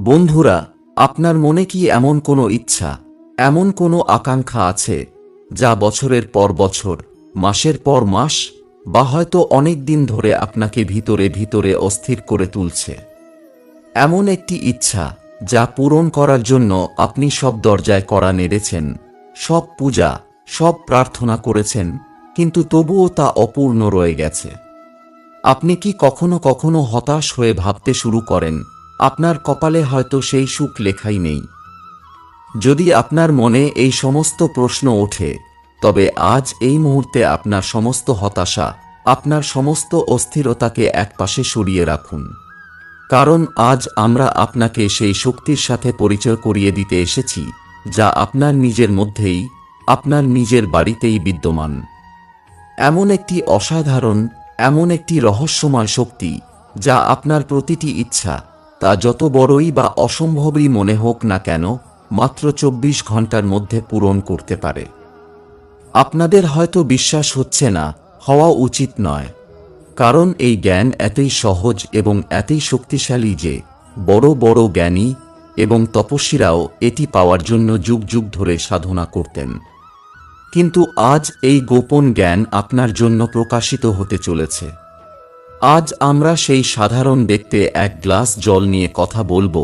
বন্ধুরা, আপনার মনে কি এমন কোনো ইচ্ছা, এমন কোনো আকাঙ্ক্ষা আছে, যা বছরের পর বছর, মাসের পর মাস, বা হয়তো অনেক দিন ধরে আপনাকে ভিতরে ভিতরে অস্থির করে তুলছে? এমন একটি ইচ্ছা, যা পূরণ করার জন্য আপনি সব দরজায় করা নেড়েছেন, সব পূজা, সব প্রার্থনা করেছেন, কিন্তু তবুও তা অপূর্ণ রয়ে গেছে। আপনি কি কখনো কখনো হতাশ হয়ে ভাবতে শুরু করেন আপনার কপালে হয়তো সেই সুখ লেখাই নেই। যদি আপনার মনে এই সমস্ত প্রশ্ন ওঠে, তবে আজ এই মুহূর্তে আপনার সমস্ত হতাশা, আপনার সমস্ত অস্থিরতাকে একপাশে সরিয়ে রাখুন। কারণ আজ আমরা আপনাকে সেই শক্তির সাথে পরিচয় করিয়ে দিতে এসেছি, যা আপনার নিজের মধ্যেই, আপনার নিজের বাড়িতেই বিদ্যমান। এমন একটি অসাধারণ, এমন একটি রহস্যময় শক্তি, যা আপনার প্রতিটি ইচ্ছা তা যত বড়ই বা অসম্ভবই মনে হোক না কেন, মাত্র চব্বিশ ঘণ্টার মধ্যে পূরণ করতে পারে। আপনাদের হয়তো বিশ্বাস হচ্ছে না, হওয়া উচিত নয়। কারণ এই জ্ঞান এতই সহজ এবং এতই শক্তিশালী যে, বড় বড় জ্ঞানী এবং তপস্বীরাও এটি পাওয়ার জন্য যুগ যুগ ধরে সাধনা করতেন। কিন্তু আজ এই গোপন জ্ঞান আপনার জন্য প্রকাশিত হতে চলেছে। আজ আমরা সেই সাধারণ দেখতে এক গ্লাস জল নিয়ে কথা বলব,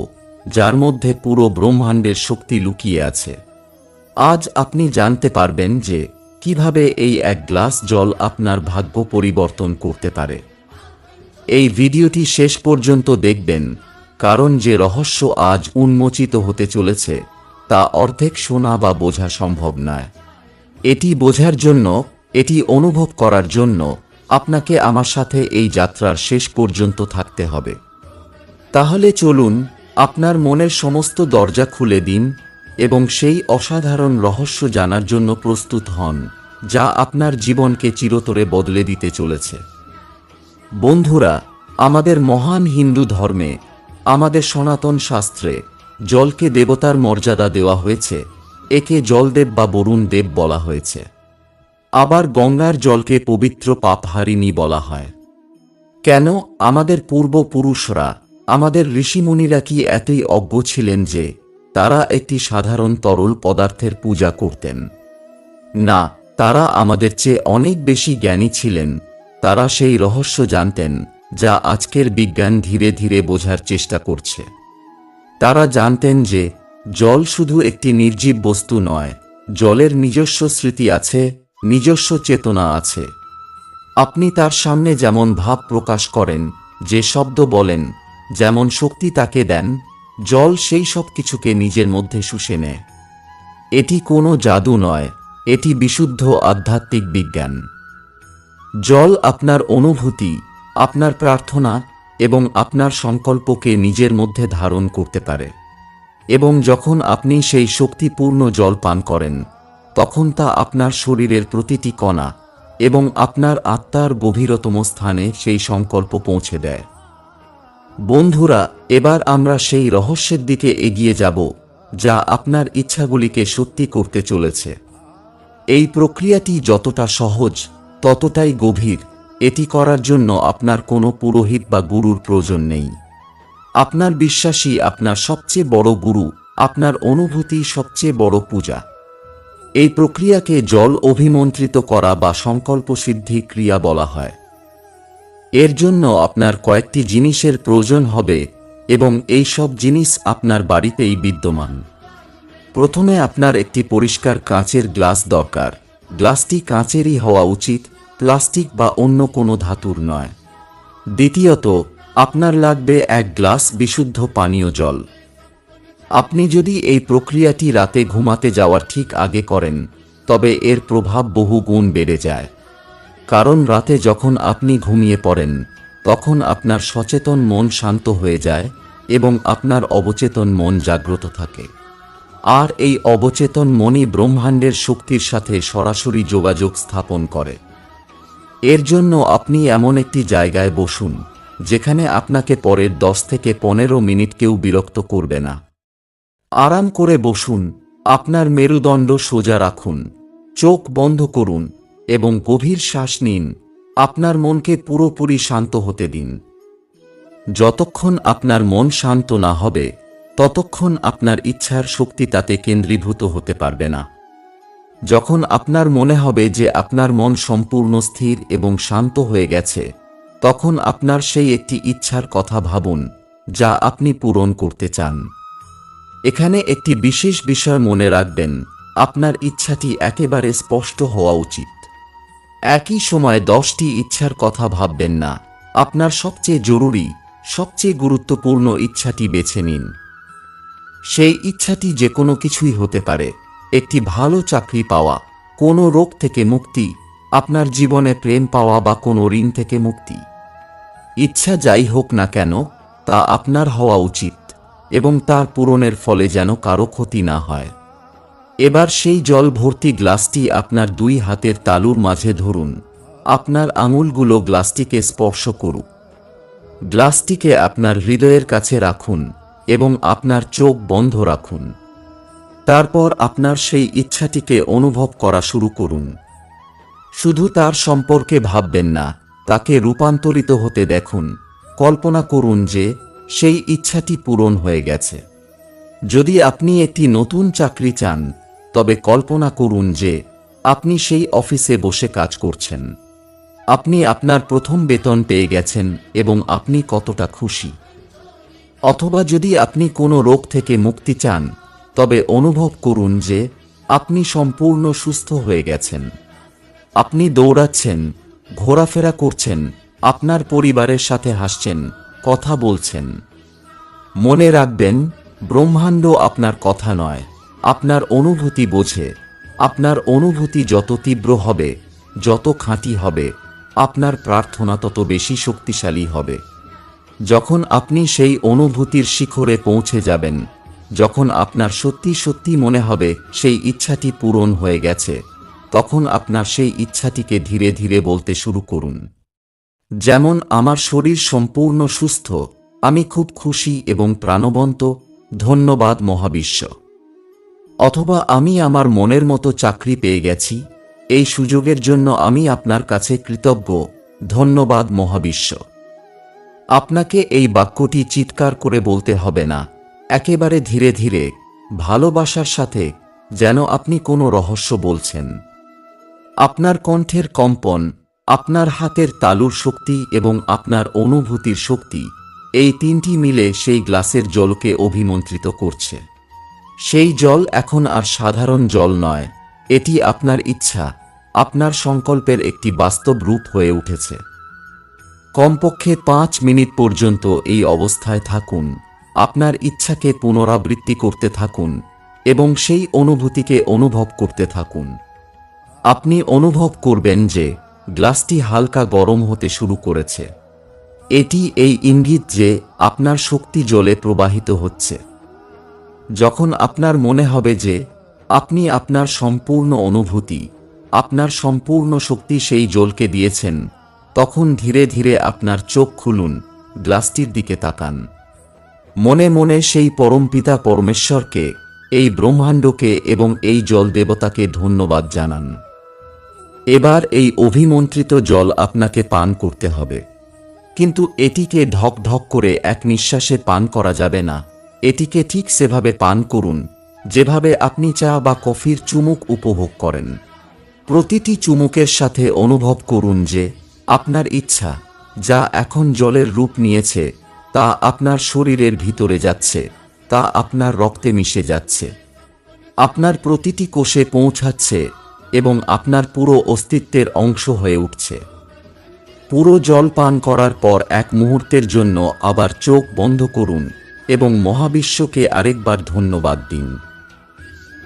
যার মধ্যে পুরো ব্রহ্মাণ্ডের শক্তি লুকিয়ে আছে। আজ আপনি জানতে পারবেন যে কীভাবে এই এক গ্লাস জল আপনার ভাগ্য পরিবর্তন করতে পারে। এই ভিডিওটি শেষ পর্যন্ত দেখবেন, কারণ যে রহস্য আজ উন্মোচিত হতে চলেছে, তা অর্ধেক শোনা বা বোঝা সম্ভব নয়। এটি বোঝার জন্য, এটি অনুভব করার জন্য আপনাকে আমার সাথে এই যাত্রার শেষ পর্যন্ত থাকতে হবে। তাহলে চলুন, আপনার মনের সমস্ত দরজা খুলে দিন এবং সেই অসাধারণ রহস্য জানার জন্য প্রস্তুত হন, যা আপনার জীবনকে চিরতরে বদলে দিতে চলেছে। বন্ধুরা, আমাদের মহান হিন্দু ধর্মে, আমাদের সনাতন শাস্ত্রে জলকে দেবতার মর্যাদা দেওয়া হয়েছে, একে জলদেব বা বরুণ দেব বলা হয়েছে। আবার গঙ্গার জলকে পবিত্র পাপহারিণী বলা হয়। কেন আমাদের পূর্বপুরুষরা, আমাদের ঋষিমুনিরা কি এতই অজ্ঞ ছিলেন যে, তারা একটি সাধারণ তরল পদার্থের পূজা করতেন? না, তারা আমাদের চেয়ে অনেক বেশি জ্ঞানী ছিলেন। তারা সেই রহস্য জানতেন, যা আজকের বিজ্ঞান ধীরে ধীরে বোঝার চেষ্টা করছে। তারা জানতেন যে, জল শুধু একটি নির্জীব বস্তু নয়, জলের নিজস্ব স্মৃতি আছে নিজস্ব চেতনা আছে। আপনি তার সামনে যেমন ভাব প্রকাশ করেন, যে শব্দ বলেন, যেমন শক্তি তাকে দেন, জল সেই সব কিছুকে নিজের মধ্যে শুষে নেয়। এটি কোনো জাদু নয়, এটি বিশুদ্ধ আধ্যাত্মিক বিজ্ঞান। জল আপনার অনুভূতি, আপনার প্রার্থনা এবং আপনার সংকল্পকে নিজের মধ্যে ধারণ করতে পারে। এবং যখন আপনি সেই শক্তিপূর্ণ জল পান করেন তখন তা আপনার শরীরের প্রতিটি কণা এবং আপনার আত্মার গভীরতম স্থানে সেই সংকল্প পৌঁছে দেয়। বন্ধুরা, এবার আমরা সেই রহস্যের দিকে এগিয়ে যাব, যা আপনার ইচ্ছাগুলিকে সত্যি করতে চলেছে। এই প্রক্রিয়াটি যতটা সহজ, ততটাই গভীর, এটি করার জন্য আপনার কোনো পুরোহিত বা গুরুর প্রয়োজন নেই। আপনার বিশ্বাসী আপনার সবচেয়ে বড় গুরু, আপনার অনুভূতি সবচেয়ে বড় পূজা। এই প্রক্রিয়াকে জল অভিমন্ত্রিত করা বা সংকল্প সিদ্ধি ক্রিয়া বলা হয়। এর জন্য আপনার কয়েকটি জিনিসের প্রয়োজন হবে এবং এই সব জিনিস আপনার বাড়িতেই বিদ্যমান। প্রথমে আপনার একটি পরিষ্কার কাঁচের গ্লাস দরকার। গ্লাসটি কাঁচেরই হওয়া উচিত, প্লাস্টিক বা অন্য কোনো ধাতুর নয়। দ্বিতীয়ত, আপনার লাগবে এক গ্লাস বিশুদ্ধ পানীয় জল। আপনি যদি এই প্রক্রিয়াটি রাতে ঘুমাতে যাওয়ার ঠিক আগে করেন, তবে এর প্রভাব বহু গুণ বেড়ে যায়। কারণ রাতে যখন আপনি ঘুমিয়ে পড়েন, তখন আপনার সচেতন মন শান্ত হয়ে যায় এবং আপনার অবচেতন মন জাগ্রত থাকে। আর এই অবচেতন মনই ব্রহ্মাণ্ডের শক্তির সাথে সরাসরি যোগাযোগ স্থাপন করে। এর জন্য আপনি এমন একটি জায়গায় বসুন, যেখানে আপনাকে পরের দশ থেকে পনেরো মিনিট কেউ বিরক্ত করবে না। আরাম করে বসুন, আপনার মেরুদণ্ড সোজা রাখুন, চোখ বন্ধ করুন এবং গভীর শ্বাস নিন, আপনার মনকে পুরোপুরি শান্ত হতে দিন। যতক্ষণ আপনার মন শান্ত না হবে, ততক্ষণ আপনার ইচ্ছার শক্তি তাতে কেন্দ্রীভূত হতে পারবে না। যখন আপনার মনে হবে যে আপনার মন সম্পূর্ণ স্থির এবং শান্ত হয়ে গেছে, তখন আপনার সেই একটি ইচ্ছার কথা ভাবুন, যা আপনি পূরণ করতে চান। এখানে একটি বিশেষ বিষয় মনে রাখবেন, আপনার ইচ্ছাটি একেবারে স্পষ্ট হওয়া উচিত। একই সময় দশটি ইচ্ছার কথা ভাববেন না, আপনার সবচেয়ে জরুরি, সবচেয়ে গুরুত্বপূর্ণ ইচ্ছাটি বেছে নিন। সেই ইচ্ছাটি যে কোনো কিছুই হতে পারে, একটি ভালো চাকরি পাওয়া, কোনো রোগ থেকে মুক্তি, আপনার জীবনে প্রেম পাওয়া বা কোনো ঋণ থেকে মুক্তি। ইচ্ছা যাই হোক না কেন, তা আপনার হওয়া উচিত। এবং তার পূরণের ফলে যেন কারও ক্ষতি না হয়। এবার সেই জল ভর্তি গ্লাসটি আপনার দুই হাতের তালুর মাঝে ধরুন। আপনার আঙুলগুলো গ্লাসটিকে স্পর্শ করুক। গ্লাসটিকে আপনার হৃদয়ের কাছে রাখুন এবং আপনার চোখ বন্ধ রাখুন। তারপর আপনার সেই ইচ্ছাটিকে অনুভব করা শুরু করুন। শুধু তার সম্পর্কে ভাববেন না, তাকে রূপান্তরিত হতে দেখুন। কল্পনা করুন যে সেই ইচ্ছাটি পূরণ হয়ে গেছে। যদি আপনি একটি নতুন চাকরি চান, তবে কল্পনা করুন যে আপনি সেই অফিসে বসে কাজ করছেন। আপনি আপনার প্রথম বেতন পেয়ে গেছেন এবং আপনি কতটা খুশি। অথবা যদি আপনি কোনো রোগ থেকে মুক্তি চান, তবে অনুভব করুন যে আপনি সম্পূর্ণ সুস্থ হয়ে গেছেন। আপনি দৌড়াচ্ছেন, ঘোরাফেরা করছেন, আপনার পরিবারের সাথে হাসছেন কথা বলছেন। মনে রাখবেন, ব্রহ্মাণ্ড আপনার কথা নয়, আপনার অনুভূতি বোঝে। আপনার অনুভূতি যত তীব্র হবে, যত খাঁটি হবে, আপনার প্রার্থনা তত বেশি শক্তিশালী হবে। যখন আপনি সেই অনুভূতির শিখরে পৌঁছে যাবেন, যখন আপনার সত্যি সত্যি মনে হবে সেই ইচ্ছাটি পূরণ হয়ে গেছে, তখন আপনার সেই ইচ্ছাটিকে ধীরে ধীরে বলতে শুরু করুন। যেমন আমার শরীর সম্পূর্ণ সুস্থ, আমি খুব খুশি এবং প্রাণবন্ত, ধন্যবাদ মহাবিশ্ব। অথবা আমি আমার মনের মতো চাকরি পেয়ে গেছি, এই সুযোগের জন্য আমি আপনার কাছে কৃতজ্ঞ, ধন্যবাদ মহাবিশ্ব। আপনাকে এই বাক্যটি চিৎকার করে বলতে হবে না, একেবারে ধীরে ধীরে, ভালোবাসার সাথে, যেন আপনি কোনো রহস্য বলছেন। আপনার কণ্ঠের কম্পন আপনার হাতের তালুর শক্তি এবং আপনার অনুভূতির শক্তি, এই তিনটি মিলে সেই গ্লাসের জলকে অভিমন্ত্রিত করছে। সেই জল এখন আর সাধারণ জল নয়, এটি আপনার ইচ্ছা, আপনার সংকল্পের একটি বাস্তব রূপ হয়ে উঠেছে। কমপক্ষে পাঁচ মিনিট পর্যন্ত এই অবস্থায় থাকুন, আপনার ইচ্ছাকে পুনরাবৃত্তি করতে থাকুন এবং সেই অনুভূতিকে অনুভব করতে থাকুন। আপনি অনুভব করবেন যে গ্লাসটি হালকা গরম হতে শুরু করেছে। এটি এই ইঙ্গিত যে আপনার শক্তি জলে প্রবাহিত হচ্ছে। যখন আপনার মনে হবে যে আপনি আপনার সম্পূর্ণ অনুভূতি, আপনার সম্পূর্ণ শক্তি সেই জলকে দিয়েছেন, তখন ধীরে ধীরে আপনার চোখ খুলুন, গ্লাসটির দিকে তাকান। মনে মনে সেই পরমপিতা পরমেশ্বরকে, এই ব্রহ্মাণ্ডকে এবং এই জল দেবতাকে ধন্যবাদ জানান। এবার এই অভিমন্ত্রিত জল আপনাকে পান করতে হবে। কিন্তু এটিকে ঢক ঢক করে এক নিঃশ্বাসে পান করা যাবে না। এটিকে ঠিক সেভাবে পান করুন, যেভাবে আপনি চা বা কফির চুমুক উপভোগ করেন। প্রতিটি চুমুকের সাথে অনুভব করুন যে, আপনার ইচ্ছা যা এখন জলের রূপ নিয়েছে, তা আপনার শরীরের ভিতরে যাচ্ছে, তা আপনার রক্তে মিশে যাচ্ছে। আপনার প্রতিটি কোষে পৌঁছাচ্ছে এবং আপনার পুরো অস্তিত্বের অংশ হয়ে উঠছে। পুরো জল পান করার পর এক মুহূর্তের জন্য আবার চোখ বন্ধ করুন এবং মহাবিশ্বকে আরেকবার ধন্যবাদ দিন।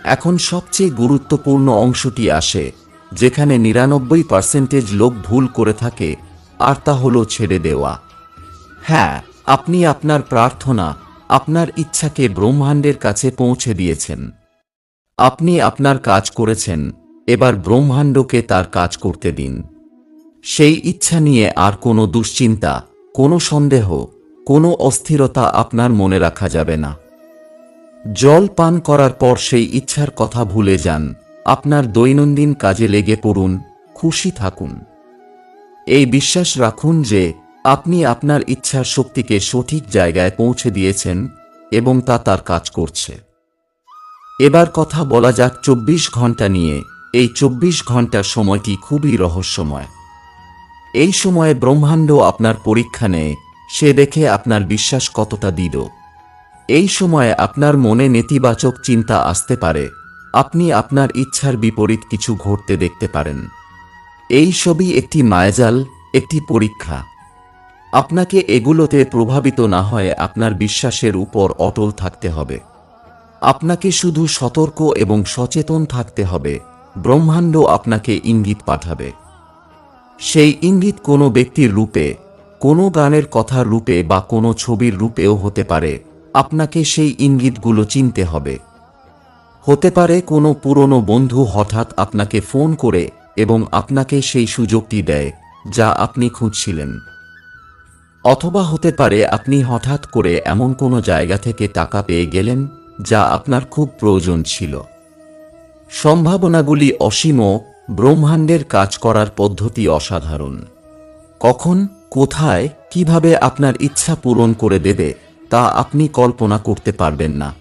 এখন সবচেয়ে গুরুত্বপূর্ণ অংশটি আসে, যেখানে নিরানব্বই পার্সেন্টেজ লোক ভুল করে থাকে, আর তা হল ছেড়ে দেওয়া। হ্যাঁ আপনি আপনার প্রার্থনা, আপনার ইচ্ছাকে ব্রহ্মাণ্ডের কাছে পৌঁছে দিয়েছেন। আপনি আপনার কাজ করেছেন এবার ব্রহ্মাণ্ডকে তার কাজ করতে দিন। সেই ইচ্ছা নিয়ে আর কোনো দুশ্চিন্তা, কোনো সন্দেহ, কোনো অস্থিরতা আপনার মনে রাখা যাবে না। জল পান করার পর সেই ইচ্ছার কথা ভুলে যান। আপনার দৈনন্দিন কাজে লেগে পড়ুন, খুশি থাকুন। এই বিশ্বাস রাখুন যে, আপনি আপনার ইচ্ছার শক্তিকে সঠিক জায়গায় পৌঁছে দিয়েছেন এবং তা তার কাজ করছে। এবার কথা বলা যাক চব্বিশ ঘণ্টা নিয়ে। এই চব্বিশ ঘণ্টার সময়টি খুবই রহস্যময়। এই সময়ে ব্রহ্মাণ্ড আপনার পরীক্ষা নেয়, সে দেখে আপনার বিশ্বাস কতটা দৃঢ়। এই সময়ে আপনার মনে নেতিবাচক চিন্তা আসতে পারে, আপনি আপনার ইচ্ছার বিপরীত কিছু ঘটতে দেখতে পারেন। এই সবই একটি মায়াজাল, একটি পরীক্ষা। আপনাকে এগুলোতে প্রভাবিত না হয়ে, আপনার বিশ্বাসের উপর অটল থাকতে হবে। আপনাকে শুধু সতর্ক এবং সচেতন থাকতে হবে। ব্রহ্মাণ্ড আপনাকে ইঙ্গিত পাঠাবে। সেই ইঙ্গিত কোনো ব্যক্তির রূপে, কোনো গানের কথার রূপে বা কোনো ছবির রূপেও হতে পারে। আপনাকে সেই ইঙ্গিতগুলো চিনতে হবে। হতে পারে কোনো পুরনো বন্ধু হঠাৎ আপনাকে ফোন করে এবং আপনাকে সেই সুযোগটি দেয়, যা আপনি খুঁজছিলেন। অথবা হতে পারে আপনি হঠাৎ করে এমন কোনো জায়গা থেকে টাকা পেয়ে গেলেন, যা আপনার খুব প্রয়োজন ছিল। সম্ভাবনাগুলি অসীম ব্রহ্মাণ্ডের কাজ করার পদ্ধতি অসাধারণ। কখন, কোথায়, কীভাবে আপনার ইচ্ছা পূরণ করে দেবে, তা আপনি কল্পনা করতে পারবেন না।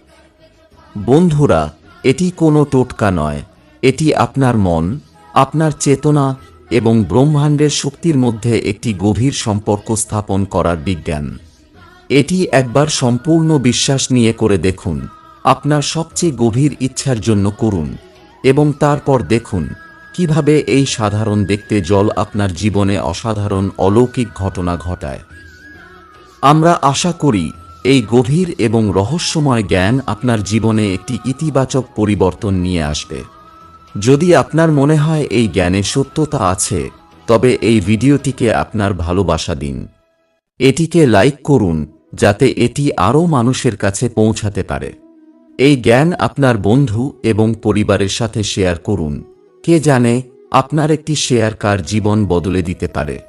বন্ধুরা, এটি কোনো টোটকা নয়। এটি আপনার মন, আপনার চেতনা এবং ব্রহ্মাণ্ডের শক্তির মধ্যে একটি গভীর সম্পর্ক স্থাপন করার বিজ্ঞান। এটি একবার সম্পূর্ণ বিশ্বাস নিয়ে করে দেখুন। আপনার সবচেয়ে গভীর ইচ্ছার জন্য করুন। এবং তারপর দেখুন, কীভাবে এই সাধারণ দেখতে জল আপনার জীবনে অসাধারণ অলৌকিক ঘটনা ঘটায়। আমরা আশা করি, এই গভীর এবং রহস্যময় জ্ঞান আপনার জীবনে একটি ইতিবাচক পরিবর্তন নিয়ে আসবে। যদি আপনার মনে হয় এই জ্ঞানে সত্যতা আছে, তবে এই ভিডিওটিকে আপনার ভালোবাসা দিন। এটিকে লাইক করুন, যাতে এটি আরও মানুষের কাছে পৌঁছাতে পারে। এই জ্ঞান আপনার বন্ধু এবং পরিবারের সাথে শেয়ার করুন। কে জানে আপনার একটি শেয়ার কার জীবন বদলে দিতে পারে।